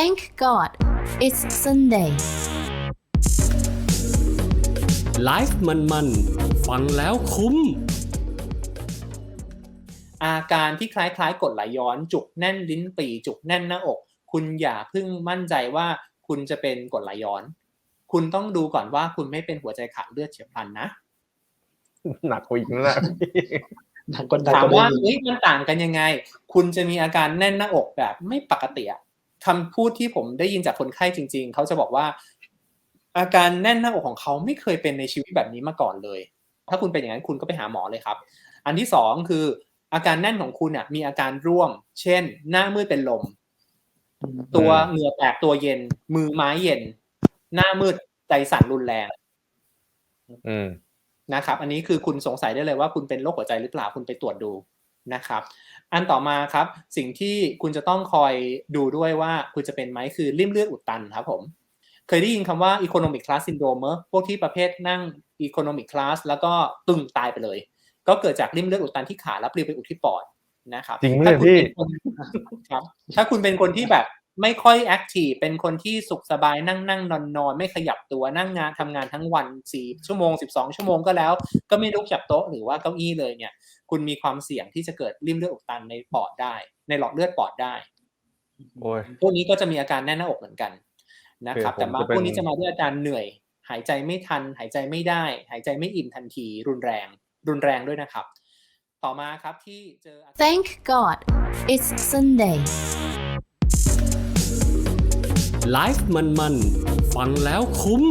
Thank God it's Sunday. ไลฟ์มันๆฟังแล้วคุ้ม อาการที่คล้ายๆกรดไหลย้อนจุกแน่นลิ้นปี่จุกแน่นหน้าอก คุณอย่าเพิ่งมั่นใจว่าคุณจะเป็นกรดไหลย้อน คุณต้องดูก่อนว่าคุณไม่เป็นหัวใจขาดเลือดเฉียบพลันนะ หนักกว่าอีกนั่นแหละหนักกว่าหนักถามกว่าว่าเดิมเฮ้ยมันต่างกันยังไง คุณจะมีอาการแน่นหน้าอกแบบไม่ปกติอะ คำพูดที่ผมได้ยินจากคนไข้จริง ๆ เขาจะบอกว่า อาการแน่นหน้าอกของเขาไม่เคยเป็นในชีวิตแบบนี้มาก่อนเลย ถ้าคุณเป็นอย่างนั้นคุณก็ไปหาหมอเลยครับ อันที่สองคืออาการแน่นของคุณอะมีอาการร่วม เช่น หน้ามืดเป็นลม ตัวเหงื่อแตกตัวเย็น มือไม้เย็น หน้ามืดใจสั่นรุนแรงอืมนะครับ อันนี้คือคุณสงสัยได้เลยว่าคุณเป็นโรคหัวใจหรือเปล่าคุณไปตรวจดู นะครับ อันต่อมาครับสิ่งที่คุณจะต้องคอยดูด้วยว่าคุณจะเป็นไหมคือริ่มเลือดอุดตันครับผมเคยได้ยินคำว่า economic class syndrome มั้ยพวกที่ประเภทนั่ง economic class แล้วก็ตึงตายไปเลย ก็เกิดจากริ่มเลือดอุดตันที่ขาแล้วปลิวไปอุดที่ปอดนะครับจริงไหมถ้าคุณพี่เป็นคนครับ ถ้าคุณเป็นคนที่แบบ ไม่ค่อยแอคทีฟเป็นคนที่สุขสบายนั่งนั่งนอนนอนไม่ขยับตัวนั่งงานทำงานทั้งวันสี่ชั่วโมงสิบสองชั่วโมงก็แล้ว ก็ไม่ลุกจากโต๊ะหรือว่าเก้าอี้เลยเนี่ย คุณมีความเสี่ยงที่จะเกิดริ่มเลือดอุดตันในปอดได้ ในหลอดเลือดปอดได้โอ้ยพวกนี้ก็จะมีอาการแน่นหน้าอกเหมือนกันนะครับคือผมแต่มาจะเป็นพวกนี้จะมาด้วยอาการเหนื่อย หายใจไม่ทัน หายใจไม่ได้ หายใจไม่อิ่มทันที รุนแรง รุนแรงด้วยนะครับ ต่อมาครับที่เจออาการ Thank God it's Sunday. ไลฟ์มันๆ ฟังแล้วคุ้ม